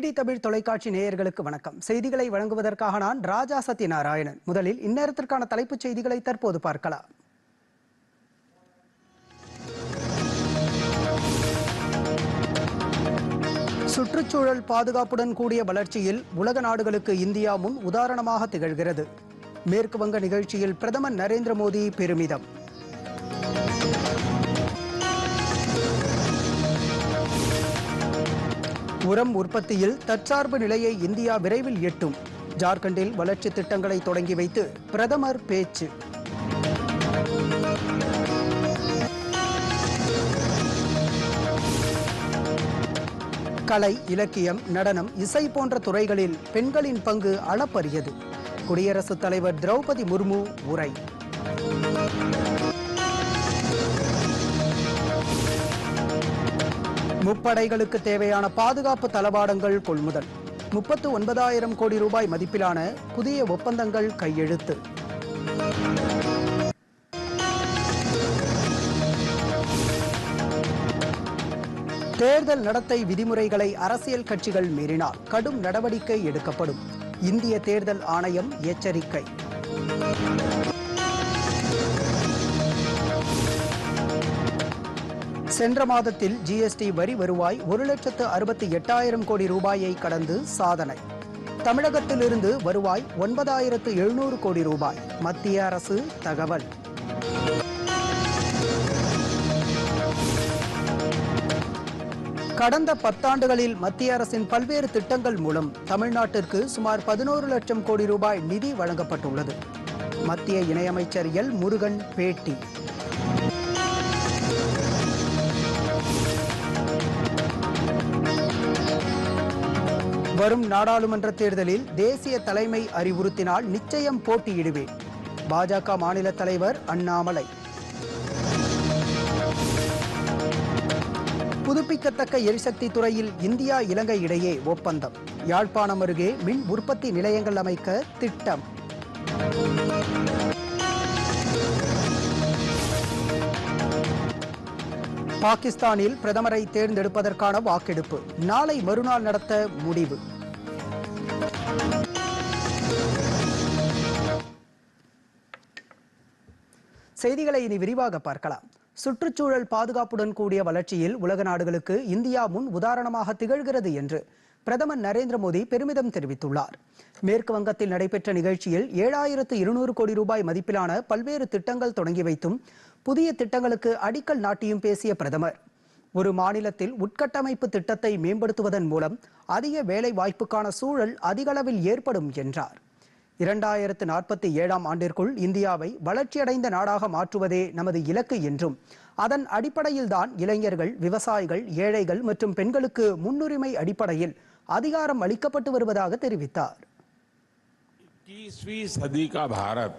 DD Tamil தொலைக்காட்சி நேயர்களுக்கு வணக்கம். செய்திகளை வழங்குவதற்காக நான் ராஜா சத்யநாராயணன். முதலில் இந்நேரத்திற்கான தலைப்புச் செய்திகளை தற்போது பார்க்கலாம். சுற்றுச்சூழல் பாதுகாப்புடன் கூடிய வளர்ச்சியில் உலக நாடுகளுக்கு இந்தியாவும் உதாரணமாக திகழ்கிறது. மேற்கு வங்க நிகழ்ச்சியில் பிரதமர் நரேந்திர மோடி பெருமிதம். உரம் உற்பத்தியில் தற்சார்பு நிலையை இந்தியா விரைவில் எட்டும். ஜார்க்கண்டில் வளர்ச்சி திட்டங்களை தொடங்கி வைத்து பிரதமர் பேச்சு. கலை இலக்கியம் நடனம் இசை போன்ற துறைகளில் பெண்களின் பங்கு அளப்பரியது. குடியரசுத் தலைவர் திரௌபதி முர்மு உரை. முப்படைகளுக்கு தேவையான பாதுகாப்பு தளவாடங்கள் கொள்முதல். முப்பத்து ஒன்பதாயிரம் கோடி ரூபாய் மதிப்பிலான புதிய ஒப்பந்தங்கள் கையெழுத்து. தேர்தல் நடத்தை விதிமுறைகளை அரசியல் கட்சிகள் மீறினால் கடும் நடவடிக்கை எடுக்கப்படும். இந்திய தேர்தல் ஆணையம் எச்சரிக்கை. சென்ற மாதத்தில் ஜிஎஸ்டி வரி வருவாய் ஒரு லட்சத்து அறுபத்தி எட்டாயிரம் கோடி ரூபாயை கடந்து சாதனை. தமிழகத்திலிருந்து வருவாய் ஒன்பதாயிரத்து எழுநூறு கோடி ரூபாய். மத்திய அரசு தகவல். கடந்த பத்தாண்டுகளில் மத்திய அரசின் பல்வேறு திட்டங்கள் மூலம் தமிழ்நாட்டிற்கு சுமார் பதினோரு லட்சம் கோடி ரூபாய் நிதி வழங்கப்பட்டுள்ளது. மத்திய இணையமைச்சர் எல் முருகன் பேட்டி. வரும் நாடாளுமன்ற தேர்தலில் தேசிய தலைமை அறிவுறுத்தினால் நிச்சயம் போட்டியிடுவேன். பாஜக மாநில தலைவர் அண்ணாமலை. புதுப்பிக்கத்தக்க எரிசக்தி துறையில் இந்தியா இலங்கை இடையே ஒப்பந்தம். யாழ்ப்பாணம் அருகே மின் உற்பத்தி நிலையங்கள் அமைக்க திட்டம். பாகிஸ்தானில் பிரதமரை தேர்ந்தெடுப்பதற்கான வாக்கெடுப்பு. நாளை மறுநாள் நடத்த முடிவு. செய்திகளை இனி விரிவாக பார்க்கலாம். சுற்றுச்சூழல் பாதுகாப்புடன் கூடிய வளர்ச்சியில் உலக நாடுகளுக்கு இந்தியா முன் உதாரணமாக திகழ்கிறது என்று பிரதமர் நரேந்திர மோடி பெருமிதம் தெரிவித்துள்ளார். மேற்கு வங்கத்தில் நடைபெற்ற நிகழ்ச்சியில் ஏழாயிரத்து இருநூறு கோடி ரூபாய் மதிப்பிலான பல்வேறு திட்டங்கள் தொடங்கி வைத்தும் புதிய திட்டங்களுக்கு அடிக்கல் நாட்டியும் பேசிய பிரதமர். ஒரு மாநிலத்தில் உட்கட்டமைப்பு திட்டத்தை மேம்படுத்துவதன் மூலம் அதிக வேலை வாய்ப்புக்கான சூழல் அதிகளவில் ஏற்படும் என்றார். இரண்டாயிரத்து நாற்பத்தி ஏழாம் ஆண்டிற்குள் இந்தியாவை வளர்ச்சியடைந்த நாடாக மாற்றுவதே நமது இலக்கு என்றும் அதன் அடிப்படையில்தான் இளைஞர்கள் விவசாயிகள் ஏழைகள் மற்றும் பெண்களுக்கு முன்னுரிமை அடிப்படையில் அதிகாரம் அளிக்கப்பட்டு வருவதாக தெரிவித்தார் इक्कीसवीं सदी का भारत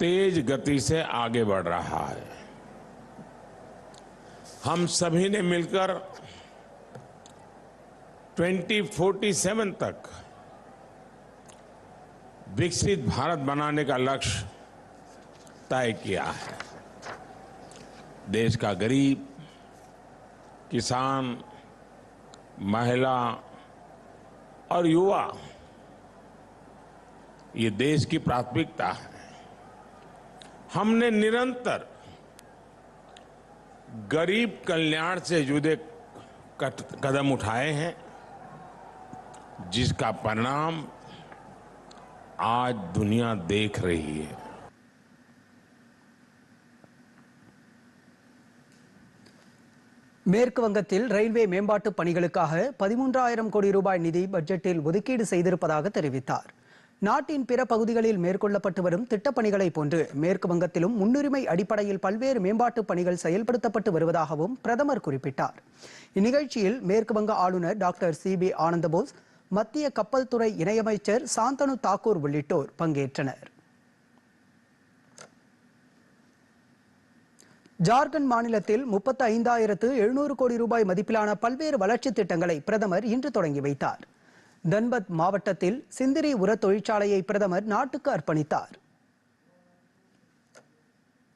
तेज गति से आगे बढ़ रहा है हम सभी ने मिलकर 2047 तक विकसित भारत बनाने का लक्ष्य तय किया है देश का गरीब किसान महिला और युवा, ये देश की प्राथमिकता है। हमने निरंतर गरीब कल्याण से जुड़े कदम उठाए हैं, जिसका परिणाम आज दुनिया देख रही है। மேற்கு வங்கத்தில் ரயில்வே மேம்பாட்டு பணிகளுக்காக பதிமூன்றாயிரம் கோடி ரூபாய் நிதி பட்ஜெட்டில் ஒதுக்கீடு செய்திருப்பதாக தெரிவித்தார். நாட்டின் பிற பகுதிகளில் மேற்கொள்ளப்பட்டு வரும் திட்டப்பணிகளைப் போன்று மேற்கு வங்கத்திலும் முன்னுரிமை அடிப்படையில் பல்வேறு மேம்பாட்டு பணிகள் செயல்படுத்தப்பட்டு வருவதாகவும் பிரதமர் குறிப்பிட்டார். இந்நிகழ்ச்சியில் மேற்கு வங்க ஆளுநர் டாக்டர் சி பி ஆனந்தபோஸ் மத்திய கப்பல் துறை இணையமைச்சர் சாந்தனு தாக்கூர் உள்ளிட்டோர் பங்கேற்றனர். ஜார்க்கண்ட் மாநிலத்தில் முப்பத்தி ஐந்தாயிரத்து எழுநூறு கோடி ரூபாய் மதிப்பிலான பல்வேறு வளர்ச்சித் திட்டங்களை பிரதமர் இன்று தொடங்கி வைத்தார். தன்பத் மாவட்டத்தில் சிந்திரி உர தொழிற்சாலையை பிரதமர் நாட்டுக்கு அர்ப்பணித்தார்.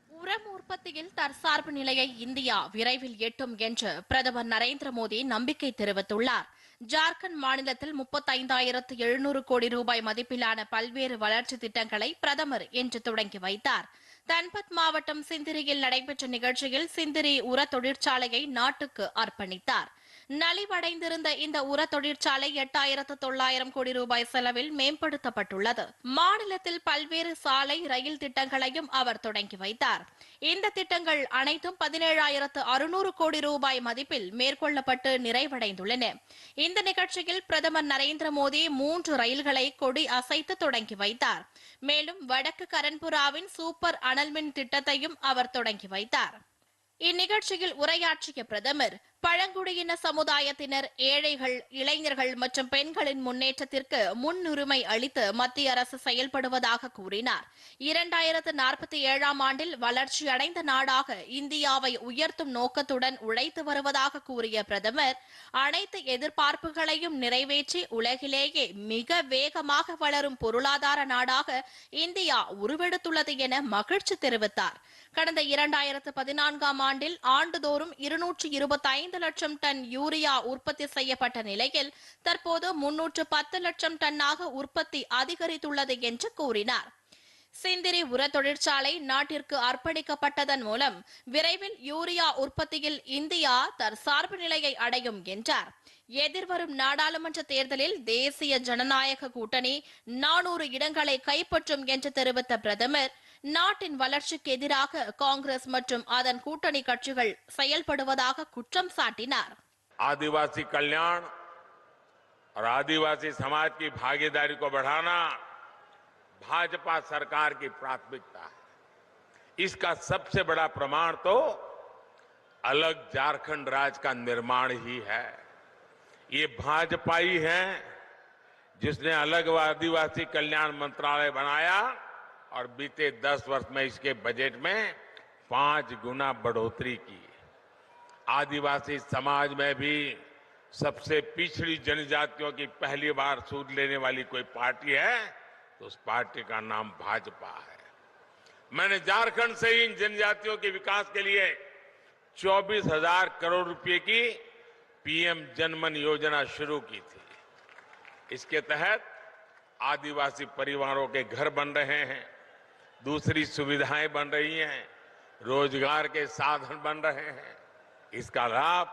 உரம் உற்பத்தியில் தற்சார்பு நிலையை இந்தியா விரைவில் எட்டும் என்று பிரதமர் நரேந்திர மோடி நம்பிக்கை தெரிவித்துள்ளார். ஜார்க்கண்ட் மாநிலத்தில் முப்பத்தைந்தாயிரத்து எழுநூறு கோடி ரூபாய் மதிப்பிலான பல்வேறு வளர்ச்சி திட்டங்களை பிரதமர் இன்று தொடங்கி வைத்தார். தன்பத் மாவட்டம் சிந்திரியில் நடைபெற்ற நிகழ்ச்சியில் சிந்திரி உர தொழிற்சாலையை நாட்டுக்கு அர்ப்பணித்தார். நலிவடைந்திருந்த இந்த உர தொழிற்சாலை எட்டாயிரத்து தொள்ளாயிரம் கோடி ரூபாய் செலவில் மேம்படுத்தப்பட்டுள்ளது. மாநிலத்தில் பல்வேறு சாலை ரயில் திட்டங்களையும் அவர் தொடங்கி வைத்தார். இந்த திட்டங்கள் அனைத்தும் பதினேழாயிரத்து அறுநூறு கோடி ரூபாய் மதிப்பில் மேற்கொள்ளப்பட்டு நிறைவடைந்துள்ளன. இந்த நிகழ்ச்சியில் பிரதமர் நரேந்திர மோடி மூன்று ரயில்களை கொடி அசைத்து தொடங்கி வைத்தார். மேலும் வடக்கு கரன்புராவின் சூப்பர் அனல்மின் திட்டத்தையும் அவர் தொடங்கி வைத்தார். இந்நிகழ்ச்சியில் உரையாற்றிய பிரதமர் பழங்குடியின சமுதாயத்தினர் ஏழைகள் இளைஞர்கள் மற்றும் பெண்களின் முன்னேற்றத்திற்கு முன்னுரிமை அளித்து மத்திய அரசு செயல்படுவதாக கூறினார். இரண்டாயிரத்து நாற்பத்தி ஏழாம் ஆண்டில் வளர்ச்சியடைந்த நாடாக இந்தியாவை உயர்த்தும் நோக்கத்துடன் உழைத்து வருவதாக கூறிய பிரதமர் அனைத்து எதிர்பார்ப்புகளையும் நிறைவேற்றி உலகிலேயே மிக வேகமாக வளரும் பொருளாதார நாடாக இந்தியா உருவெடுத்துள்ளது என மகிழ்ச்சி தெரிவித்தார். கடந்த இரண்டாயிரத்து பதினான்காம் ஆண்டில் ஆண்டுதோறும் இருநூற்றி இருபத்தைந்து ஐந்து லட்சம் டன் யூரியா உற்பத்தி செய்யப்பட்ட நிலையில் தற்போது முன்னூற்று பத்து லட்சம் டன்னாக உற்பத்தி அதிகரித்துள்ளது என்று கூறினார். சிந்திரி உர தொழிற்சாலை நாட்டிற்கு அர்ப்பணிக்கப்பட்டதன் மூலம் விரைவில் யூரியா உற்பத்தியில் இந்தியா தற்சார்பு நிலையை அடையும் என்றார். எதிர்வரும் நாடாளுமன்ற தேர்தலில் தேசிய ஜனநாயக கூட்டணி நானூறு இடங்களை கைப்பற்றும் என்று தெரிவித்த பிரதமர் நாட்டின் வளர்ச்சிக்கு எதிராக காங்கிரஸ் மற்றும் அதன் கூட்டணி கட்சிகள் செயல்படுவதாக குற்றம் சாட்டினார் आदिवासी कल्याण और आदिवासी समाज की भागीदारी को बढ़ाना भाजपा सरकार की प्राथमिकता है इसका सबसे बड़ा प्रमाण तो अलग झारखंड राज्य का निर्माण ही है ये भाजपा ही है जिसने अलग आदिवासी कल्याण मंत्रालय बनाया और बीते दस वर्ष में इसके बजट में पाँच गुना बढ़ोतरी की। आदिवासी समाज में भी सबसे पिछड़ी जनजातियों की पहली बार सूद लेने वाली कोई पार्टी है तो उस पार्टी का नाम भाजपा है। मैंने झारखंड से ही इन जनजातियों के विकास के लिए चौबीस हज़ार करोड़ रुपए की पीएम जनमन योजना शुरू की थी। इसके तहत आदिवासी परिवारों के घर बन रहे हैं दूसरी सुविधाएँ बन रही हैं, रोज़गार के साधन बन रहे हैं। इसका लाभ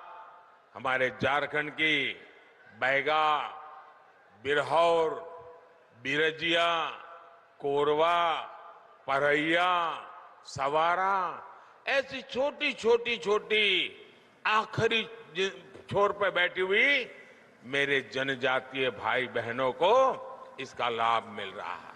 हमारे झारखंड की बैगा, बिरहौर, बिरजिया, कोरवा, परैया, सवारा, ऐसी छोटी छोटी छोटी आखिरी छोर पर बैठी हुई मेरे जनजातीय भाई बहनों को इसका लाभ मिल रहा है।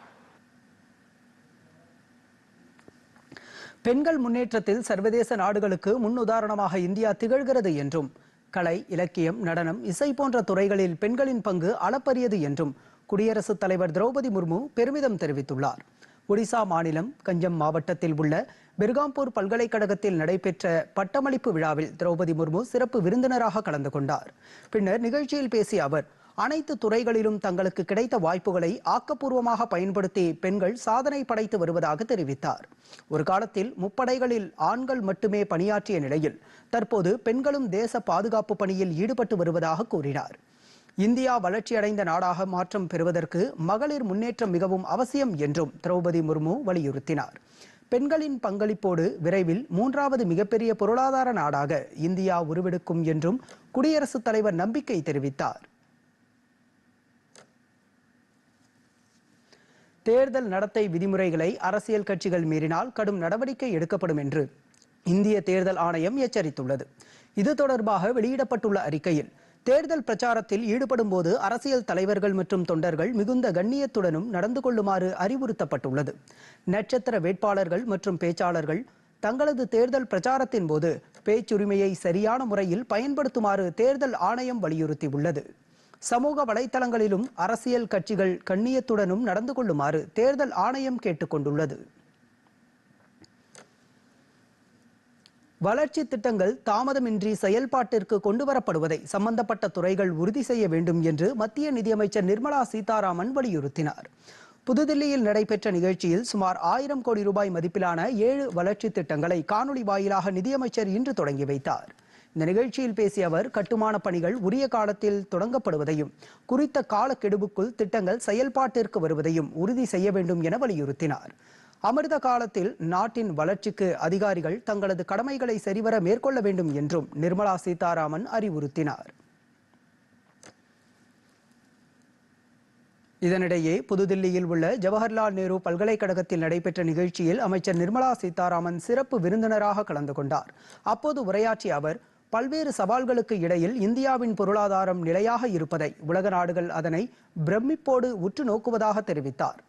பெண்கள் முன்னேற்றத்தில் சர்வதேச நாடுகளுக்கு முன்னுதாரணமாக இந்தியா திகழ்கிறது என்றும் கலை இலக்கியம் நடனம் இசை போன்ற துறைகளில் பெண்களின் பங்கு அளப்பரியது என்றும் குடியரசுத் தலைவர் திரௌபதி முர்மு பெருமிதம் தெரிவித்துள்ளார். ஒடிசா மாநிலம் கஞ்சம் மாவட்டத்தில் உள்ள பெர்காம்பூர் பல்கலைக்கழகத்தில் நடைபெற்ற பட்டமளிப்பு விழாவில் திரௌபதி முர்மு சிறப்பு விருந்தினராக கலந்து கொண்டார். பின்னர் நிகழ்ச்சியில் பேசிய அவர் அனைத்து துறைகளிலும் தங்களுக்கு கிடைத்த வாய்ப்புகளை ஆக்கப்பூர்வமாக பயன்படுத்தி பெண்கள் சாதனை படைத்து வருவதாக தெரிவித்தார். ஒரு காலத்தில் முப்படைகளில் ஆண்கள் மட்டுமே பணியாற்றிய நிலையில் தற்போது பெண்களும் தேச பாதுகாப்பு பணியில் ஈடுபட்டு வருவதாக கூறினார். இந்தியா வளர்ச்சியடைந்த நாடாக மாற்றம் பெறுவதற்கு மகளிர் முன்னேற்றம் மிகவும் அவசியம் என்றும் திரௌபதி முர்மு வலியுறுத்தினார். பெண்களின் பங்களிப்போடு விரைவில் மூன்றாவது மிகப்பெரிய பொருளாதார நாடாக இந்தியா உருவெடுக்கும் என்றும் குடியரசுத் தலைவர் நம்பிக்கை தெரிவித்தார். தேர்தல் நடத்தை விதிமுறைகளை அரசியல் கட்சிகள் மீறினால் கடும் நடவடிக்கை எடுக்கப்படும் என்று இந்திய தேர்தல் ஆணையம் எச்சரித்துள்ளது. இது தொடர்பாக வெளியிடப்பட்டுள்ள அறிக்கையில் தேர்தல் பிரச்சாரத்தில் ஈடுபடும் போது அரசியல் தலைவர்கள் மற்றும் தொண்டர்கள் மிகுந்த கண்ணியத்துடனும் நடந்து கொள்ளுமாறு அறிவுறுத்தப்பட்டுள்ளது. நட்சத்திர வேட்பாளர்கள் மற்றும் பேச்சாளர்கள் தங்களது தேர்தல் பிரச்சாரத்தின் போது பேச்சுரிமையை சரியான முறையில் பயன்படுத்துமாறு தேர்தல் ஆணையம் வலியுறுத்தியுள்ளது. சமூக வலைதளங்களிலும் அரசியல் கட்சிகள் கண்ணியத்துடனும் நடந்து கொள்ளுமாறு தேர்தல் ஆணையம் கேட்டுக்கொண்டுள்ளது. வளர்ச்சி திட்டங்கள் தாமதமின்றி செயல்பாட்டிற்கு கொண்டுவரப்படுவதை சம்பந்தப்பட்ட துறைகள் உறுதி செய்ய வேண்டும் என்று மத்திய நிதியமைச்சர் நிர்மலா சீதாராமன் வலியுறுத்தினார். புதுதில்லியில் நடைபெற்ற நிகழ்ச்சியில் சுமார் ஆயிரம் கோடி ரூபாய் மதிப்பிலான ஏழு வளர்ச்சி திட்டங்களை காணொலி வாயிலாக நிதியமைச்சர் இன்று தொடங்கி வைத்தார். இந்த நிகழ்ச்சியில் பேசிய அவர் கட்டுமான பணிகள் உரிய காலத்தில் தொடங்கப்படுவதையும் குறித்த காலக்கெடுவுக்குள் திட்டங்கள் செயல்பாட்டிற்கு வருவதையும் உறுதி செய்ய வேண்டும் என வலியுறுத்தினார். அமிர்த காலத்தில் நாட்டின் வளர்ச்சிக்கு அதிகாரிகள் தங்களது கடமைகளை சரிவர மேற்கொள்ள வேண்டும் என்றும் நிர்மலா சீதாராமன் அறிவுறுத்தினார். இதனிடையே புதுதில்லியில் உள்ள ஜவஹர்லால் நேரு பல்கலைக்கழகத்தில் நடைபெற்ற நிகழ்ச்சியில் அமைச்சர் நிர்மலா சீதாராமன் சிறப்பு விருந்தினராக கலந்து கொண்டார். அப்போது உரையாற்றிய அவர் பல்வேறு சவால்களுக்கு இடையில் இந்தியாவின் பொருளாதாரம் நிலையாக இருப்பதை உலக நாடுகள் அதனை பிரமிப்போடு உற்று நோக்குவதாக தெரிவித்தார்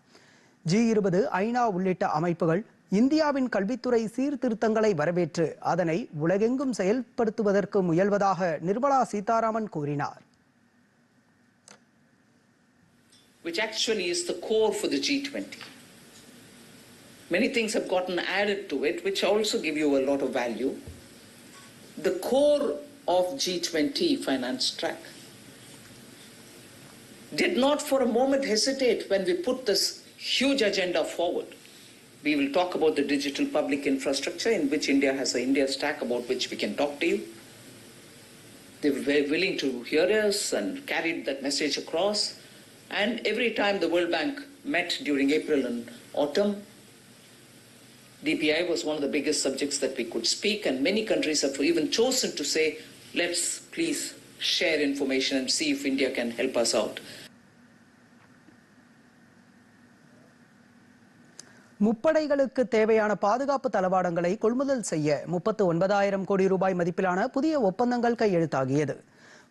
ஜி இருபது ஐநா உள்ளிட்ட அமைப்புகள் இந்தியாவின் கல்வித்துறை சீர்திருத்தங்களை வரவேற்று அதனை உலகெங்கும் செயல்படுத்துவதற்கு முயல்வதாக நிர்மலா சீதாராமன் கூறினார் which actually is the core for the G20. Many things have gotten added to it, which also give you a lot of value. The core of G20 finance track did not for a moment hesitate when we put this huge agenda forward. We will talk about the digital public infrastructure in which India has an India stack about which we can talk to you. They were very willing to hear us and carried that message across. And every time the World Bank met during April and autumn, DPI was one of the biggest subjects that we could speak, and many countries have even chosen to say, let's please share information and see if India can help us out. முப்படைகளுக்கு தேவையான பாதுகாப்பு தளவாடங்களை கொள்முதல் செய்ய முப்பத்து ஒன்பதாயிரம் கோடி ரூபாய் மதிப்பிலான புதிய ஒப்பந்தங்கள் கையெழுத்தாகியது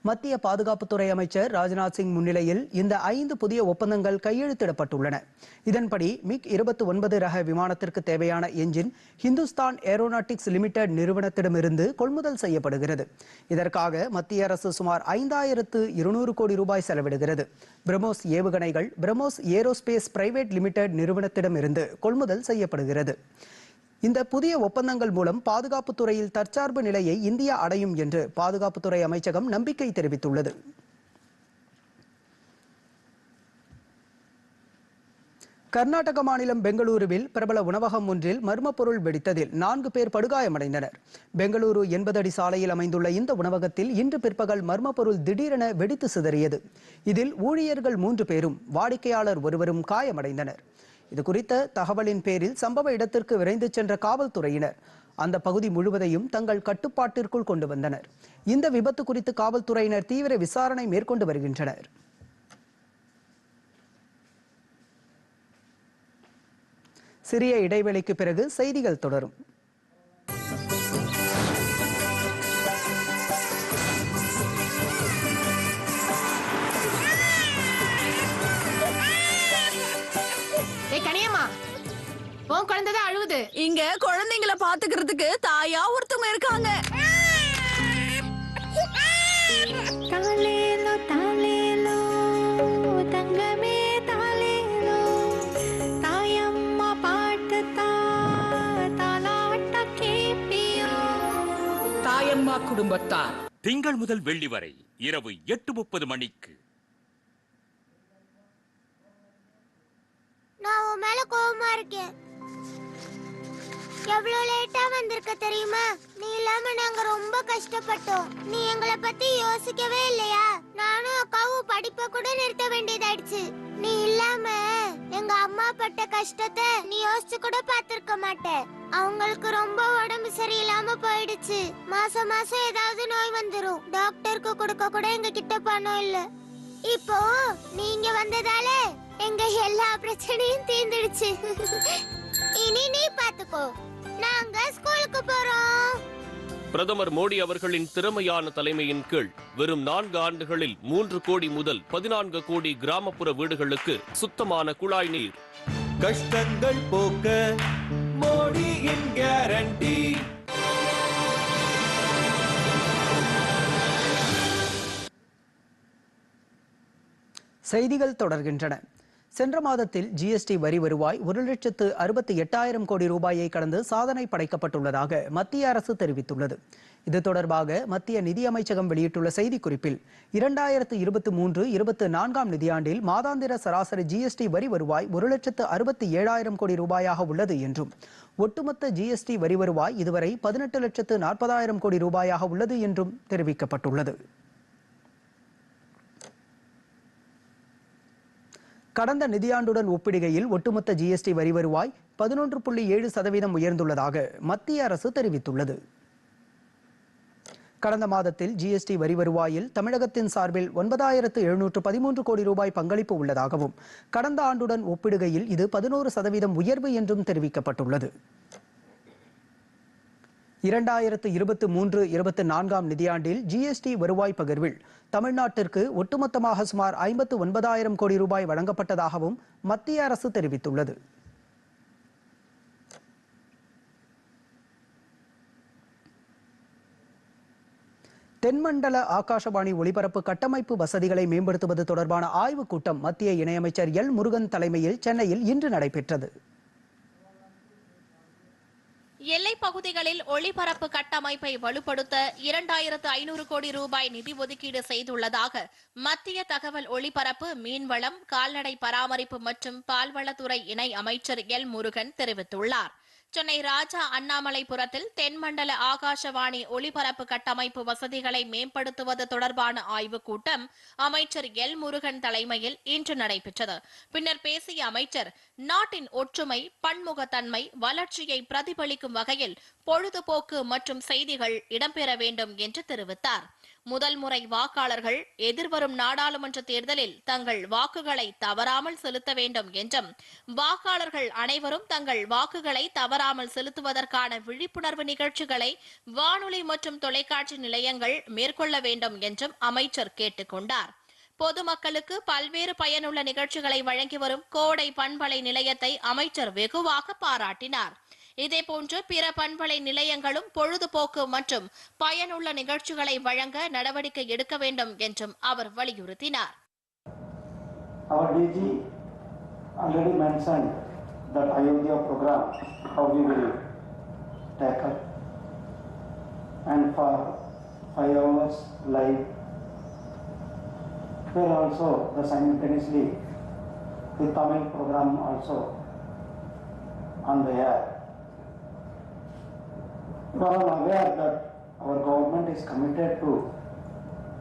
மத்திய பாதுகாப்புத்துறை அமைச்சர் ராஜ்நாத் சிங் முன்னிலையில் இந்த ஐந்து புதிய ஒப்பந்தங்கள் கையெழுத்திடப்பட்டுள்ளன. இதன்படி மிக் இருபத்தி ஒன்பது ரக விமானத்திற்கு தேவையான என்ஜின் ஹிந்துஸ்தான் ஏரோநாட்டிக்ஸ் லிமிடெட் நிறுவனத்திடமிருந்து கொள்முதல் செய்யப்படுகிறது. இதற்காக மத்திய அரசு சுமார் ஐந்தாயிரத்து இருநூறு கோடி ரூபாய் செலவிடுகிறது. பிரம்மோஸ் ஏவுகணைகள் பிரம்மோஸ் ஏரோஸ்பேஸ் பிரைவேட் லிமிடெட் நிறுவனத்திடமிருந்து கொள்முதல் செய்யப்படுகிறது. இந்த புதிய ஒப்பந்தங்கள் மூலம் பாதுகாப்புத்துறையில் தற்சார்பு நிலையை இந்தியா அடையும் என்று பாதுகாப்புத்துறை அமைச்சகம் நம்பிக்கை தெரிவித்துள்ளது. கர்நாடக மாநிலம் பெங்களூருவில் பிரபல உணவகம் ஒன்றில் மர்ம பொருள் வெடித்ததில் நான்கு பேர் படுகாயமடைந்தனர். பெங்களூரு எண்பது அடி சாலையில் அமைந்துள்ள இந்த உணவகத்தில் இன்று பிற்பகல் மர்ம பொருள் திடீரென வெடித்து சிதறியது. இதில் ஊழியர்கள் மூன்று பேரும் வாடிக்கையாளர் ஒருவரும் காயமடைந்தனர். இது குறித்த தகவலின் பேரில் சம்பவ இடத்திற்கு விரைந்து சென்ற காவல்துறையினர். அந்த பகுதி முழுவதையும் தங்கள் கட்டுப்பாட்டிற்குள் கொண்டு வந்தனர். இந்த விபத்து குறித்து காவல்துறையினர் தீவிர விசாரணை மேற்கொண்டு வருகின்றனர். சிறிய இடைவெளிக்கு பிறகு செய்திகள் தொடரும். உன் குழந்தை தான் அழுவுது. இங்க குழந்தைங்கள பாத்துக்கிறதுக்கு தாயா ஒருத்தவங்க இருக்காங்க. தாலேலோ தாலேலோ தங்கமே தாலேலோ தாயம்மா பாட்டு தா தாலாட்ட கேப்பியோ. தாயம்மா குடும்பத்தார் திங்கள் முதல் வெள்ளி வரை இரவு எட்டு முப்பது மணிக்கு. நான் உன் மேல கோவமா இருக்கேன். எவ்வளவு லேட்டா வந்திருக்க தெரியுமா? நீ இல்லாம நாங்க ரொம்ப கஷ்டப்பட்டோம். நீ எங்களை பத்தி யோசிக்கவே இல்லையா? நானும் அக்காவும் படிப்பை கூட நிறுத்த வேண்டியதாயிடுச்சு. நீ இல்லாம எங்க அம்மா பட்ட கஷ்டத்தை நீ யோசிச்சு கூட பாத்திருக்க மாட்ட அவங்களுக்கு ரொம்ப உடம்பு சரியில்லாம போயிடுச்சு. மாசம் மாசம் ஏதாவது நோய் வந்துரும். டாக்டருக்கு கொடுக்க கூட எங்க கிட்ட பணம் இல்ல. இப்போ நீங்க வந்ததால எங்க எல்லா பிரச்சனையும் தீர்ந்துடுச்சு. இனி நீ பாத்துக்கோ நாங்க ஸ்கூலுக்கு போறோம். பிரதமர் மோடி அவர்களின் திறமையான தலைமையின் கீழ் வெறும் நான்கு ஆண்டுகளில் மூன்று கோடி முதல் பதினான்கு கோடி கிராமப்புற வீடுகளுக்கு சுத்தமான குழாய் நீர். கஷ்டங்கள் போக்க மோடியின் கேரண்டி செய்திகள் தொடர்கின்றன. சென்ற மாதத்தில் ஜிஎஸ்டி வரி வருவாய் ஒரு லட்சத்து அறுபத்தி எட்டாயிரம் கோடி ரூபாயை கடந்து சாதனை படைக்கப்பட்டுள்ளதாக மத்திய அரசு தெரிவித்துள்ளது. இது தொடர்பாக மத்திய நிதியமைச்சகம் வெளியிட்டுள்ள செய்திக்குறிப்பில் இரண்டாயிரத்து இருபத்தி மூன்று இருபத்தி நான்காம் நிதியாண்டில் மாதாந்திர சராசரி ஜிஎஸ்டி வரி வருவாய் ஒரு லட்சத்து அறுபத்தி ஏழாயிரம் கோடி ரூபாயாக உள்ளது என்றும் ஒட்டுமொத்த ஜிஎஸ்டி வரி வருவாய் இதுவரை பதினெட்டு லட்சத்து நாற்பதாயிரம் கோடி ரூபாயாக உள்ளது என்றும் தெரிவிக்கப்பட்டுள்ளது. கடந்த நிதியாண்டுடன் ஒப்பிடுகையில் ஒட்டுமொத்த ஜிஎஸ்டி வரி வருவாய் பதினொன்று புள்ளி ஏழு சதவீதம் உயர்ந்துள்ளதாக மத்திய அரசு தெரிவித்துள்ளது. கடந்த மாதத்தில் ஜிஎஸ்டி வரி வருவாயில் தமிழகத்தின் சார்பில் ஒன்பதாயிரத்து எழுநூற்று பதிமூன்று கோடி ரூபாய் பங்களிப்பு உள்ளதாகவும் கடந்த ஆண்டுடன் ஒப்பிடுகையில் இது பதினோரு சதவீதம் உயர்வு என்றும் தெரிவிக்கப்பட்டுள்ளது. இரண்டாயிரத்து இருபத்தி மூன்று இருபத்தி நான்காம் நிதியாண்டில் ஜிஎஸ்டி வருவாய் பகிர்வில் தமிழ்நாட்டிற்கு ஒட்டுமொத்தமாக சுமார் ஐம்பத்து ஒன்பதாயிரம் கோடி ரூபாய் வழங்கப்பட்டதாகவும் மத்திய அரசு தெரிவித்துள்ளது. தென்மண்டல ஆகாஷவாணி ஒளிபரப்பு கட்டமைப்பு வசதிகளை மேம்படுத்துவது தொடர்பான ஆய்வுக் கூட்டம் மத்திய இணையமைச்சர் எல் முருகன் தலைமையில் சென்னையில் இன்று நடைபெற்றது. எல்லை பகுதிகளில் ஒளிபரப்பு கட்டமைப்பை வலுப்படுத்த இரண்டாயிரத்து ஐநூறு கோடி ரூபாய் நிதி ஒதுக்கீடு செய்துள்ளதாக மத்திய தகவல் ஒளிபரப்பு மீன்வளம் கால்நடை பராமரிப்பு மற்றும் பால்வளத்துறை இணை அமைச்சர் எல் முருகன் தெரிவித்துள்ளார். சென்னை ராஜா அண்ணாமலைபுரத்தில் தென்மண்டல ஆகாஷவாணி ஒளிபரப்பு கட்டமைப்பு வசதிகளை மேம்படுத்துவது தொடர்பான ஆய்வுக் கூட்டம் அமைச்சர் எல் முருகன் தலைமையில் இன்று நடைபெற்றது. பின்னர் பேசிய அமைச்சர் நாட்டின் ஒற்றுமை பன்முகத்தன்மை வளர்ச்சியை பிரதிபலிக்கும் வகையில் பொழுதுபோக்கு மற்றும் செய்திகள் இடம்பெற வேண்டும் என்று தெரிவித்தார். முதல் முறை வாக்காளர்கள் எதிர்வரும் நாடாளுமன்ற தேர்தலில் தங்கள் வாக்குகளை தவறாமல் செலுத்த வேண்டும் என்றும் வாக்காளர்கள் அனைவரும் தங்கள் வாக்குகளை தவறாமல் செலுத்துவதற்கான விழிப்புணர்வு நிகழ்ச்சிகளை வானொலி மற்றும் தொலைக்காட்சி நிலையங்கள் மேற்கொள்ள வேண்டும் என்றும் அமைச்சர் கேட்டுக் கொண்டார். பொதுமக்களுக்கு பல்வேறு பயனுள்ள நிகழ்ச்சிகளை வழங்கி வரும் கோடை பண்பலை நிலையத்தை அமைச்சர் வெகுவாக பாராட்டினார். இதேபோன்று பிற பண்பலை நிலையங்களும் பொழுதுபோக்கு மற்றும் பயனுள்ள நிகழ்ச்சிகளை வழங்க நடவடிக்கை எடுக்க வேண்டும் என்றும் அவர் வலியுறுத்தினார் Our DG already mentioned that Ayodhya program, how we will tackle. And for five hours live, where also the simultaneously the Tamil program also on the air. You are all aware that our government is committed to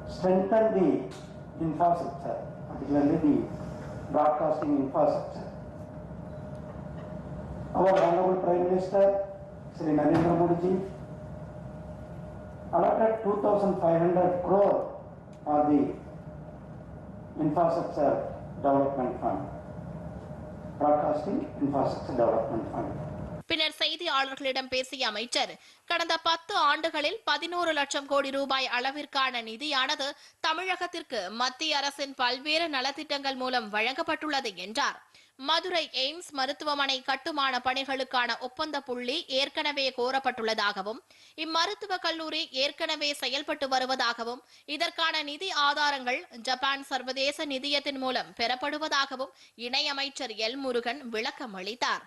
strengthen the infrastructure, particularly the broadcasting infrastructure. Our Honorable Prime Minister, Sri Narendra Modi allotted 2,500 crore for the infrastructure development fund, broadcasting infrastructure development fund. செய்தியாளர்களிடம் பேசிய அமைச்சர் கடந்த பத்து ஆண்டுகளில் பதினோரு லட்சம் கோடி ரூபாய் அளவிற்கான நிதியானது தமிழகத்திற்கு மத்திய அரசின் பல்வேறு நலத்திட்டங்கள் மூலம் வழங்கப்பட்டுள்ளது என்றார். மதுரை எய்ம்ஸ் மருத்துவமனை கட்டுமான பணிகளுக்கான ஒப்பந்த புள்ளி ஏற்கனவே கோரப்பட்டுள்ளதாகவும் இம்மருத்துவக் கல்லூரி ஏற்கனவே செயல்பட்டு வருவதாகவும் இதற்கான நிதி ஆதாரங்கள் ஜப்பான் சர்வதேச நிதியத்தின் மூலம் பெறப்படுவதாகவும் இணையமைச்சர் எல் முருகன் விளக்கம் அளித்தார்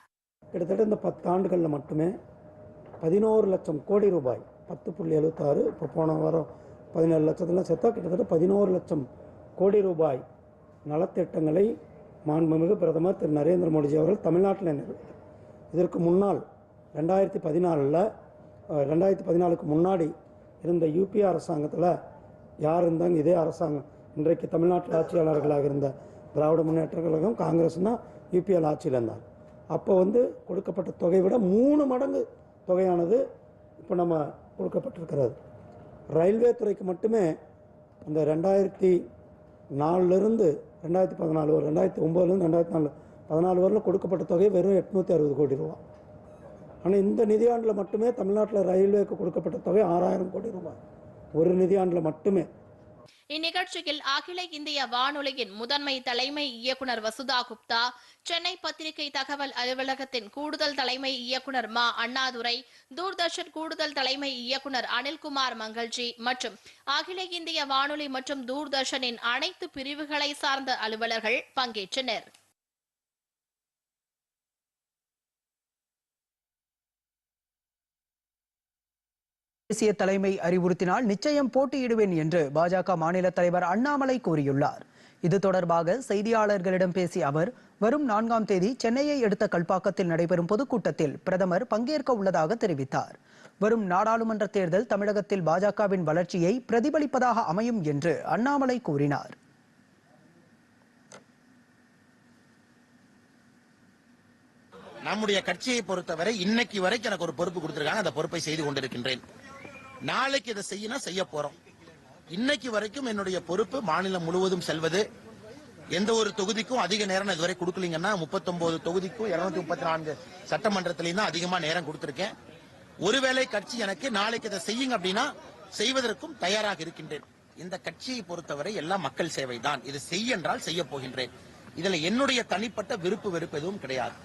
கிட்டத்தட்ட இந்த பத்து ஆண்டுகளில் மட்டுமே பதினோரு லட்சம் கோடி ரூபாய் பத்து புள்ளி எழுபத்தாறு இப்போ போன வாரம் பதினேழு லட்சத்தெல்லாம் சேர்த்தா கிட்டத்தட்ட பதினோரு லட்சம் கோடி ரூபாய் நலத்திட்டங்களை மாண்புமிகு பிரதமர் திரு நரேந்திர மோடிஜி அவர்கள் தமிழ்நாட்டில் நிறைவேற்றார் இதற்கு முன்னால் ரெண்டாயிரத்தி பதினாலில் ரெண்டாயிரத்தி பதினாலுக்கு முன்னாடி இருந்த யூபி அரசாங்கத்தில் யார் இருந்தாங்க? இதே அரசாங்கம். இன்றைக்கு தமிழ்நாட்டில் ஆட்சியாளர்களாக இருந்த திராவிட முன்னேற்ற கழகம் காங்கிரஸ்னால் யூபிஎல் ஆட்சியில் இருந்தார். அப்போ வந்து கொடுக்கப்பட்ட தொகை விட மூணு மடங்கு தொகையானது இப்போ நம்ம கொடுக்கப்பட்டிருக்கிறது. ரயில்வே துறைக்கு மட்டுமே அந்த ரெண்டாயிரத்தி நாலுலேருந்து ரெண்டாயிரத்தி பதினாலு வரை ரெண்டாயிரத்தி ஒம்போதுலேருந்து ரெண்டாயிரத்தி நாலு பதினாலு வரையில் கொடுக்கப்பட்ட தொகை வெறும் எட்நூற்றி அறுபது கோடி ரூபா. ஆனால் இந்த நிதியாண்டில் மட்டுமே தமிழ்நாட்டில் ரயில்வேக்கு கொடுக்கப்பட்ட தொகை ஆறாயிரம் கோடி ரூபாய். ஒரு நிதியாண்டில் மட்டுமே இந்நிகழ்ச்சியில் அகில இந்திய வானொலியின் முதன்மை தலைமை இயக்குனர் வசுதா குப்தா சென்னை பத்திரிகை தகவல் அலுவலகத்தின் கூடுதல் தலைமை இயக்குனர் மா. அண்ணாதுரை தூர்தர்ஷன் கூடுதல் தலைமை இயக்குனர் அனில்குமார் மங்கள்ஜி மற்றும் அகில இந்திய வானொலி மற்றும் தூர்தர்ஷனின் அனைத்து பிரிவுகளை சார்ந்த அலுவலர்கள் பங்கேற்றனர். தேசிய தலைமை அறிவுறுத்தினால் நிச்சயம் போட்டியிடுவேன் என்று பாஜக மாநில தலைவர் அண்ணாமலை கூறியுள்ளார். இது தொடர்பாக செய்தியாளர்களிடம் பேசிய அவர் வரும் நான்காம் தேதி சென்னையை எடுத்த கல்பாக்கத்தில் நடைபெறும் பொதுக்கூட்டத்தில் பிரதமர் பங்கேற்க உள்ளதாக தெரிவித்தார். வரும் நாடாளுமன்ற தேர்தல் தமிழகத்தில் பாஜகவின் வளர்ச்சியை பிரதிபலிப்பதாக அமையும் என்று அண்ணாமலை கூறினார். நம்முடைய கட்சியை பொறுத்தவரை இன்னைக்கு வரைக்கும் எனக்கு ஒரு பொறுப்பு கொடுத்திருக்காங்க. அந்த பொறுப்பை செய்து கொண்டிருக்கின்றேன். நாளைக்கு இதை செய்யணும் செய்ய போறோம். இன்னைக்கு வரைக்கும் என்னுடைய பொறுப்பு மாநிலம் முழுவதும் செல்வது. எந்த ஒரு தொகுதிக்கும் அதிக நேரம் நான் இதுவரை கொடுக்கலீங்கன்னா முப்பத்தொன்பது தொகுதிக்கும் இருநூத்தி முப்பத்தி நான்கு சட்டமன்றத்திலையும் தான் அதிகமா நேரம் கொடுத்திருக்கேன். ஒருவேளை கட்சி எனக்கு நாளைக்கு இதை செய்யுங்க அப்படின்னா செய்வதற்கும் தயாராக இருக்கின்றேன். இந்த கட்சியை பொறுத்தவரை எல்லாம் மக்கள் சேவை தான் இது செய் என்றால் செய்ய போகின்றேன். இதுல என்னுடைய தனிப்பட்ட விருப்பு வெறுப்பு எதுவும் கிடையாது.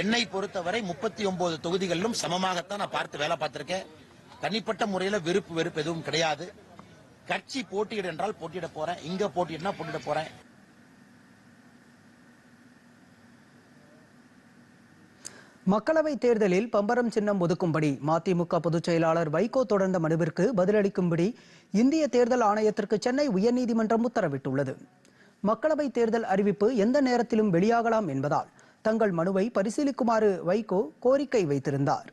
என்னை பொறுத்தவரை முப்பத்தி ஒன்பது தொகுதிகளிலும் சமமாகத்தான் நான் பார்த்து வேலை பார்த்திருக்கேன். தனிப்பட்ட முறையில் வெறுப்பு வெறுப்பு எதுவும் கிடையாது. கட்சி போட்டியிட என்றால் போட்டியிட போறேன். இங்க போட்டியிடனா போட்டியிட போறேன். மக்களவை தேர்தலில் பம்பரம் சின்னம் ஒதுக்கும்படி மதிமுக பொதுச் செயலாளர் வைகோ தொடர்ந்த மனுவிற்கு பதிலளிக்கும்படி இந்திய தேர்தல் ஆணையத்திற்கு சென்னை உயர்நீதிமன்றம் உத்தரவிட்டுள்ளது. மக்களவை தேர்தல் அறிவிப்பு எந்த நேரத்திலும் வெளியாகலாம் என்பதால் தங்கள் மனுவை பரிசீலிக்குமாறு வைகோ கோரிக்கை வைத்திருந்தார்.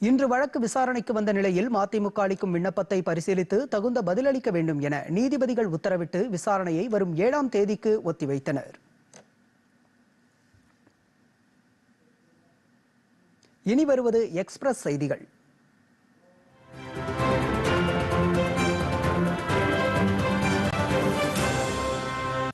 இன்று வழக்கு விசாரணைக்கு வந்த நிலையில் மதிமுக அளிக்கும் விண்ணப்பத்தை பரிசீலித்து தகுந்த பதிலளிக்க வேண்டும் என நீதிபதிகள் உத்தரவிட்டு விசாரணையை வரும் ஏழாம் தேதிக்கு ஒத்திவைத்தனர். இனி வருவது எக்ஸ்பிரஸ் செய்திகள்.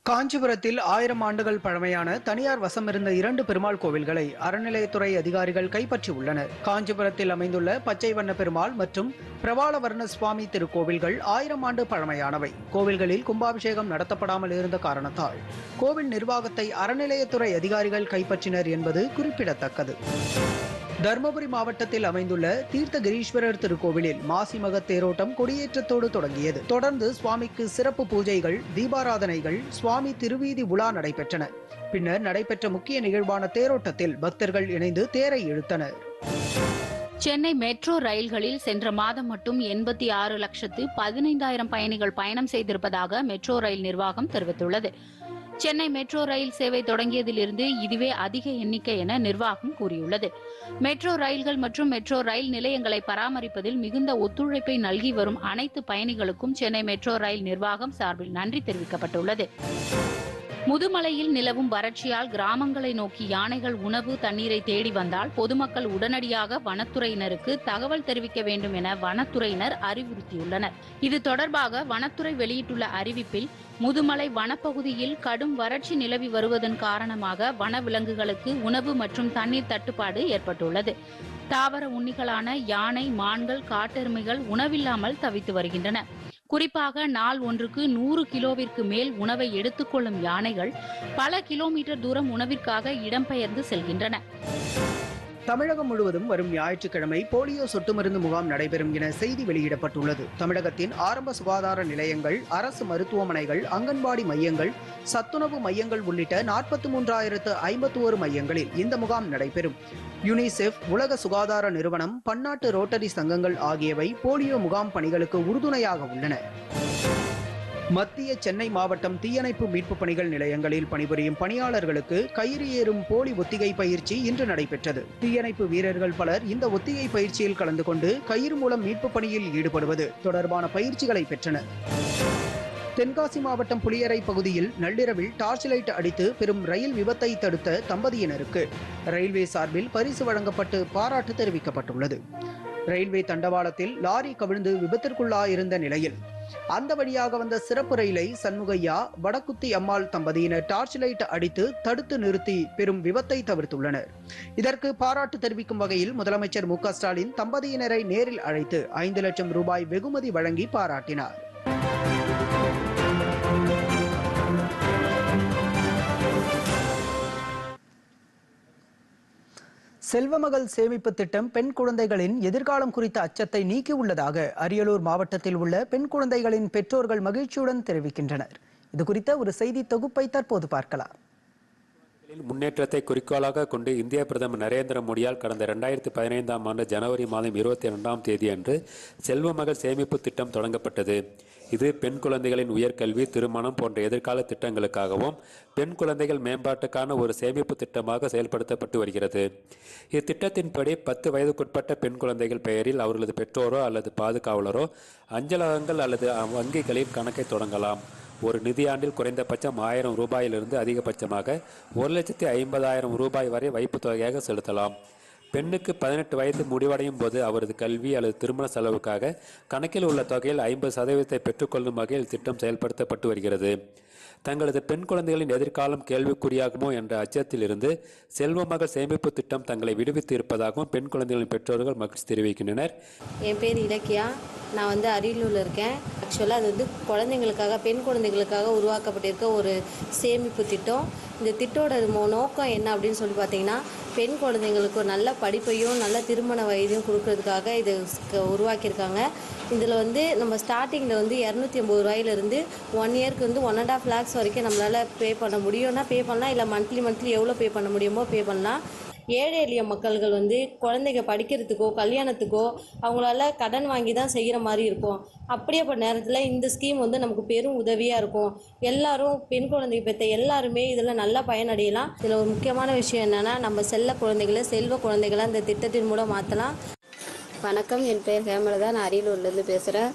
காஞ்சிபுரத்தில் ஆயிரம் ஆண்டுகள் பழமையான தனியார் வசம் இருந்த இரண்டு பெருமாள் கோவில்களை அறநிலையத்துறை அதிகாரிகள் கைப்பற்றியுள்ளனர். காஞ்சிபுரத்தில் அமைந்துள்ள பச்சை வண்ண பெருமாள் மற்றும் பிரபாலவர்ண சுவாமி திருக்கோவில்கள் ஆயிரம் ஆண்டு பழமையானவை. கோவில்களில் கும்பாபிஷேகம் நடத்தப்படாமல் இருந்த காரணத்தால் கோவில் நிர்வாகத்தை அறநிலையத்துறை அதிகாரிகள் கைப்பற்றினர் என்பது குறிப்பிடத்தக்கது. தருமபுரி மாவட்டத்தில் அமைந்துள்ள தீர்த்தகிரீஸ்வரர் திருக்கோவிலில் மாசி மக தேரோட்டம் கொடியேற்றத்தோடு தொடங்கியது. தொடர்ந்து சுவாமிக்கு சிறப்பு பூஜைகள் தீபாராதனைகள் சுவாமி திருவீதி உலா நடைபெற்றன. பின்னர் நடைபெற்ற முக்கிய நிகழ்வான தேரோட்டத்தில் பக்தர்கள் இணைந்து தேரை இழுத்தனர். சென்னை மெட்ரோ ரயில்களில் சென்ற மாதம் மட்டும் எண்பத்தி ஆறு லட்சத்து பதினைந்தாயிரம் பயணிகள் பயணம் செய்திருப்பதாக மெட்ரோ ரயில் நிர்வாகம் தெரிவித்துள்ளது. சென்னை மெட்ரோ ரயில் சேவை தொடங்கியதிலிருந்து இதுவே அதிக எண்ணிக்கை என நிர்வாகம் கூறியுள்ளது. மெட்ரோ ரயில்கள் மற்றும் மெட்ரோ ரயில் நிலையங்களை பராமரிப்பதில் மிகுந்த ஒத்துழைப்பை நல்கி வரும் அனைத்து பயணிகளுக்கும் சென்னை மெட்ரோ ரயில் நிர்வாகம் சார்பில் நன்றி தெரிவிக்கப்பட்டுள்ளது. முதுமலையில் நிலவும் வறட்சியால் கிராமங்களை நோக்கி யானைகள் உணவு தண்ணீரை தேடி வந்தால் பொதுமக்கள் உடனடியாக வனத்துறையினருக்கு தகவல் தெரிவிக்க வேண்டும் என வனத்துறையினர் அறிவுறுத்தியுள்ளனர். இது தொடர்பாக வனத்துறை வெளியிட்டுள்ள அறிவிப்பில் முதுமலை வனப்பகுதியில் கடும் வறட்சி நிலவி வருவதன் காரணமாக வனவிலங்குகளுக்கு உணவு மற்றும் தண்ணீர் தட்டுப்பாடு ஏற்பட்டுள்ளது. தாவர உண்ணிகளான யானை மான்கள் காட்டெருமைகள் உணவில்லாமல் தவித்து வருகின்றன. குறிப்பாக நாள் ஒன்றுக்கு நூறு கிலோவிற்கு மேல் உணவை எடுத்துக்கொள்ளும் யானைகள் பல கிலோமீட்டர் தூரம் உணவிற்காக இடம்பெயர்ந்து செல்கின்றன. தமிழகம் முழுவதும் வரும் ஞாயிற்றுக்கிழமை போலியோ சொட்டு மருந்து முகாம் நடைபெறும் என செய்தி வெளியிடப்பட்டுள்ளது. தமிழகத்தின் ஆரம்ப சுகாதார நிலையங்கள் அரசு மருத்துவமனைகள் அங்கன்வாடி மையங்கள் சத்துணவு மையங்கள் உள்ளிட்ட நாற்பத்தி மூன்றாயிரத்து ஐம்பத்தி ஒரு மையங்களில் இந்த முகாம் நடைபெறும். யுனிசெஃப் உலக சுகாதார நிறுவனம் பன்னாட்டு ரோட்டரி சங்கங்கள் ஆகியவை போலியோ முகாம் பணிகளுக்கு உறுதுணையாக உள்ளன. மத்திய சென்னை மாவட்டம் தீயணைப்பு மீட்பு பணிகள் நிலையங்களில் பணிபுரியும் பணியாளர்களுக்கு கயிறு ஏறும் போலி ஒத்திகை பயிற்சி இன்று நடைபெற்றது. தீயணைப்பு வீரர்கள் பலர் இந்த ஒத்திகை பயிற்சியில் கலந்து கொண்டு கயிறு மூலம் மீட்பு பணியில் ஈடுபடுவது தொடர்பான பயிற்சிகளை பெற்றனர். தென்காசி மாவட்டம் புளியரை பகுதியில் நள்ளிரவில் டார்ச் லைட் அடித்து பெரும் ரயில் விபத்தை தடுத்த தம்பதியினருக்கு ரயில்வே சார்பில் பரிசு வழங்கப்பட்டு பாராட்டு தெரிவிக்கப்பட்டுள்ளது. ரயில்வே தண்டவாளத்தில் லாரி கவிழ்ந்து விபத்திற்குள்ளாயிருந்த நிலையில் அந்த வழியாக வந்த சிறப்பு ரயிலை சண்முகையா வடக்குத்தி அம்மாள் தம்பதியினர் டார்ச் லைட் அடித்து தடுத்து நிறுத்தி பெரும் விபத்தை தவிர்த்துள்ளனர். இதற்கு பாராட்டு தெரிவிக்கும் வகையில் முதலமைச்சர் மு ஸ்டாலின் தம்பதியினரை நேரில் அழைத்து ஐந்து லட்சம் ரூபாய் வெகுமதி வழங்கி பாராட்டினார். செல்வமகள் சேமிப்பு திட்டம் பெண் குழந்தைகளின் எதிர்காலம் குறித்த அச்சத்தை நீக்கியுள்ளதாக அரியலூர் மாவட்டத்தில் உள்ள பெண் குழந்தைகளின் பெற்றோர்கள் மகிழ்ச்சியுடன் தெரிவிக்கின்றனர். இது குறித்த ஒரு செய்தி தொகுப்பை தற்போது பார்க்கலாம். முன்னேற்றத்தை குறிக்கோளாக கொண்டு இந்திய பிரதமர் நரேந்திர மோடியால் கடந்த இரண்டாயிரத்தி பதினைந்தாம் ஆண்டு ஜனவரி மாதம் இருபத்தி இரண்டாம் தேதி அன்று செல்வமகள் சேமிப்பு திட்டம் தொடங்கப்பட்டது. இது பெண் குழந்தைகளின் உயர்கல்வி திருமணம் போன்ற எதிர்கால திட்டங்களுக்காகவும் பெண் குழந்தைகள் மேம்பாட்டுக்கான ஒரு சேமிப்பு திட்டமாக செயல்படுத்தப்பட்டு வருகிறது. இத்திட்டத்தின்படி பத்து வயதுக்குட்பட்ட பெண் குழந்தைகள் பெயரில் அவர்களது பெற்றோரோ அல்லது பாதுகாவலரோ அஞ்சலகங்கள் அல்லது வங்கிகளில் கணக்கை தொடங்கலாம். ஒரு நிதியாண்டில் குறைந்தபட்சம் ஆயிரம் ரூபாயிலிருந்து அதிகபட்சமாக ஒரு லட்சத்தி ஐம்பதாயிரம் ரூபாய் வரை வைப்பு தொகையாக செலுத்தலாம். பெண்ணுக்கு பதினெட்டு வயது முடிவடையும் போது அவரது கல்வி அல்லது திருமண செலவுக்காக கணக்கில் உள்ள தொகையில் ஐம்பது சதவீதத்தை பெற்றுக்கொள்ளும் வகையில் திட்டம் செயல்படுத்தப்பட்டு வருகிறது. தங்களது பெண் குழந்தைகளின் எதிர்காலம் கேள்விக்குறியாகுமோ என்ற அச்சத்திலிருந்து செல்வ மகள் சேமிப்பு திட்டம் தங்களை விடுவித்து இருப்பதாகவும் பெண் குழந்தைகளின் பெற்றோர்கள் மகிழ்ச்சி தெரிவிக்கின்றனர். என் பேர் இலக்கியா. நான் வந்து அரியலூரில் இருக்கேன். ஆக்சுவலாக அது வந்து குழந்தைங்களுக்காக பெண் குழந்தைகளுக்காக உருவாக்கப்பட்டிருக்க ஒரு சேமிப்பு திட்டம். இந்த திட்டோட மோ- நோக்கம் என்ன அப்படின்னு சொல்லி பார்த்தீங்கன்னா பெண் குழந்தைங்களுக்கு நல்ல படிப்பையும் நல்ல திருமண வயதையும் கொடுக்கறதுக்காக இது உருவாக்கியிருக்காங்க. இதில் வந்து நம்ம ஸ்டார்டிங்கில் வந்து இரநூத்தி ஐம்பது ரூபாயிலிருந்து ஒன் இயர்க்கு வந்து ஒன் அண்ட் ஆஃப் லேக்ஸ் வரைக்கும் நம்மளால் பே பண்ண முடியும்னா பே பண்ணலாம்? இல்லை மந்த்லி மந்த்லி எவ்வளோ பே பண்ண முடியுமோ பே பண்ணலாம். ஏழை எளிய மக்கள்கள் வந்து குழந்தைங்க படிக்கிறதுக்கோ கல்யாணத்துக்கோ அவங்களால கடன் வாங்கி தான் செய்கிற மாதிரி இருக்கும். அப்படியேப்பட்ட நேரத்தில் இந்த ஸ்கீம் வந்து நமக்கு பெரும் உதவியாக இருக்கும். எல்லாரும் பெண் குழந்தை பெற்ற எல்லாருமே இதில் நல்லா பயனடையலாம். இதில் ஒரு முக்கியமான விஷயம் என்னென்னா நம்ம செல்ல குழந்தைகளை செல்வ குழந்தைகளை இந்த திட்டத்தின் மூலம் மாற்றலாம் வணக்கம். என் பேர் ஹேமலதா. நான் அரியலூர்லேருந்து பேசுகிறேன்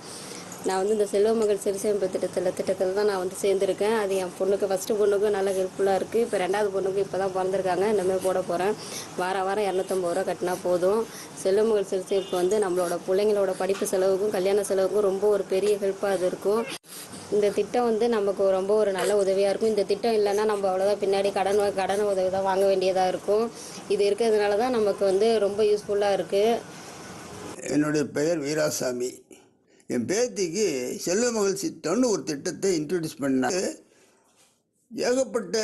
நான் வந்து இந்த செல்வ மகள் சிறுசேமிப்பு திட்டத்தில் திட்டத்தில் தான் நான் வந்து சேர்ந்துருக்கேன். அது என் பொண்ணுக்கு ஃபஸ்ட்டு பொண்ணுக்கும் நல்ல ஹெல்ப்ஃபுல்லாக இருக்குது இப்போ ரெண்டாவது பொண்ணுக்கு இப்போ தான் பிறந்திருக்காங்க. இனிமேல் போட போகிறேன் வார வாரம் இரநூத்தம்பது ரூபா கட்டினா போதும். செல்வ மகள் சிறுசேமிப்பு வந்து நம்மளோட பிள்ளைங்களோட படிப்பு செலவுக்கும் கல்யாண செலவுக்கும் ரொம்ப ஒரு பெரிய ஹெல்ப்பாக அது இருக்கும். இந்த திட்டம் வந்து நமக்கு ரொம்ப ஒரு நல்ல உதவியாக இருக்கும். இந்த திட்டம் இல்லைன்னா நம்ம அவ்வளோதான் பின்னாடி கடன் கடன் உதவி தான் வாங்க வேண்டியதாக இருக்கும். இது இருக்கிறதுனால தான் நமக்கு வந்து ரொம்ப யூஸ்ஃபுல்லாக இருக்குது என்னுடைய பெயர் வீராசாமி. என் பேத்திக்கு செல்வமகள் திட்டம்னு ஒரு திட்டத்தை இன்ட்ரடியூஸ் பண்ணாங்க. ஏகப்பட்ட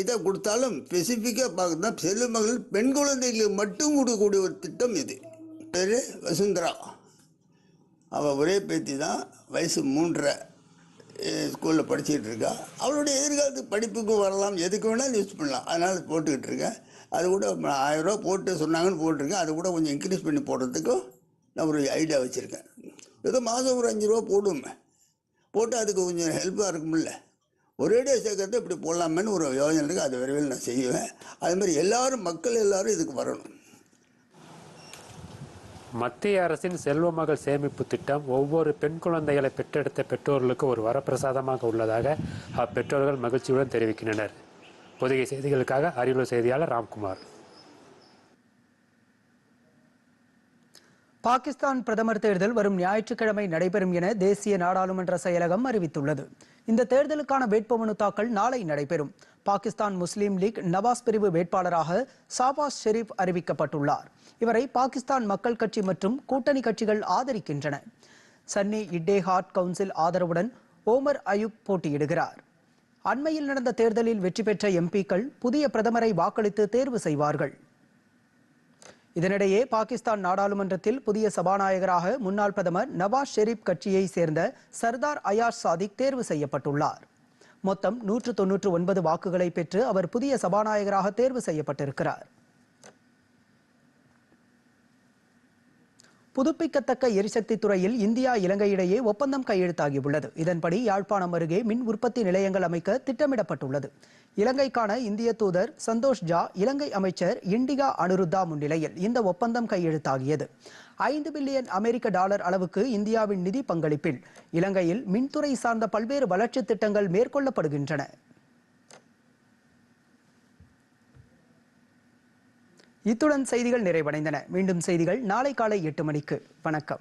இதை கொடுத்தாலும் ஸ்பெசிஃபிக்காக பார்க்கணும் செல்வமகள் பெண் குழந்தைகளுக்கு மட்டும் கொடுக்கக்கூடிய ஒரு திட்டம் இது. பேர் வசுந்தரா. அவள் ஒரே பேத்தி தான் வயசு மூன்றரை ஸ்கூலில் படிச்சுக்கிட்டு இருக்கா. அவளுடைய எதிர்காலத்துக்கு படிப்புக்கு வரலாம் எதுக்கு வேணாலும் யூஸ் பண்ணலாம். அதனால் போட்டுக்கிட்டு இருக்கேன். அது கூட ஆயிரம் ரூபா போட்டு சொன்னாங்கன்னு போட்டிருக்கேன். அது கூட கொஞ்சம் இன்க்ரீஸ் பண்ணி போடுறதுக்கும் நான் ஒரு ஐடியா வச்சுருக்கேன். ஏதோ மாதம் ஒரு அஞ்சு ரூபா போடுவேன் போட்டு அதுக்கு கொஞ்சம் ஹெல்ப்பாக இருக்கும்ல. ஒரேடியாக சேர்க்கறது இப்படி போடலாமேன்னு ஒரு யோஜனை இருக்குது அது விரைவில் நான் செய்வேன். அது மாதிரி எல்லாரும் மக்கள் எல்லாரும் இதுக்கு வரணும். மத்திய அரசின் செல்வ மகள் சேமிப்பு திட்டம் ஒவ்வொரு பெண் குழந்தைகளை பெற்றெடுத்த பெற்றோர்களுக்கு ஒரு வரப்பிரசாதமாக உள்ளதாக அப்பெற்றோர்கள் மகிழ்ச்சியுடன் தெரிவிக்கின்றனர். பொதிகை செய்திகளுக்காக அரியலூர் செய்தியாளர் ராம்குமார். பாகிஸ்தான் பிரதமர் தேர்தல் வரும் ஞாயிற்றுக்கிழமை நடைபெறும் என தேசிய நாடாளுமன்ற செயலகம் அறிவித்துள்ளது. இந்த தேர்தலுக்கான வேட்புமனு தாக்கல் நாளை நடைபெறும். பாகிஸ்தான் முஸ்லீம் லீக் நவாஸ் பிரிவு வேட்பாளராக சாபாஸ் ஷெரீப் அறிவிக்கப்பட்டுள்ளார். இவரை பாகிஸ்தான் மக்கள் கட்சி மற்றும் கூட்டணி கட்சிகள் ஆதரிக்கின்றன. சன்னி இட்டேஹாட் கவுன்சில் ஆதரவுடன் ஓமர் அயூப் போட்டியிடுகிறார். அண்மையில் நடந்த தேர்தலில் வெற்றி பெற்ற எம்பிக்கள் புதிய பிரதமரை வாக்களித்து தேர்வு செய்வார்கள். இதனிடையே பாகிஸ்தான் நாடாளுமன்றத்தில் புதிய சபாநாயகராக முன்னாள் பிரதமர் நவாஸ் ஷெரீப் கட்சியை சேர்ந்த சர்தார் அயாஸ் சாதிக் தேர்வு செய்யப்பட்டுள்ளார். மொத்தம் நூற்று தொன்னூற்று ஒன்பது வாக்குகளை பெற்று அவர் புதிய சபாநாயகராக தேர்வு செய்யப்பட்டிருக்கிறார். புதுப்பிக்கத்தக்க எரிசக்தி துறையில் இந்தியா இலங்கையிடையே ஒப்பந்தம் கையெழுத்தாகியுள்ளது. இதன்படி யாழ்ப்பாணம் அருகே மின் உற்பத்தி நிலையங்கள் அமைக்க திட்டமிடப்பட்டுள்ளது. இலங்கைக்கான இந்திய தூதர் சந்தோஷ் ஜா இலங்கை அமைச்சர் இண்டிகா அனுருத்தா முன்னிலையில் இந்த ஒப்பந்தம் கையெழுத்தாகியது. ஐந்து பில்லியன் அமெரிக்க டாலர் அளவுக்கு இந்தியாவின் நிதி பங்களிப்பில் இலங்கையில் மின்துறை சார்ந்த பல்வேறு வளர்ச்சி திட்டங்கள் மேற்கொள்ளப்படுகின்றன. இத்துடன் செய்திகள் நிறைவடைந்தன. மீண்டும் செய்திகள் நாளை காலை எட்டு மணிக்கு. வணக்கம்.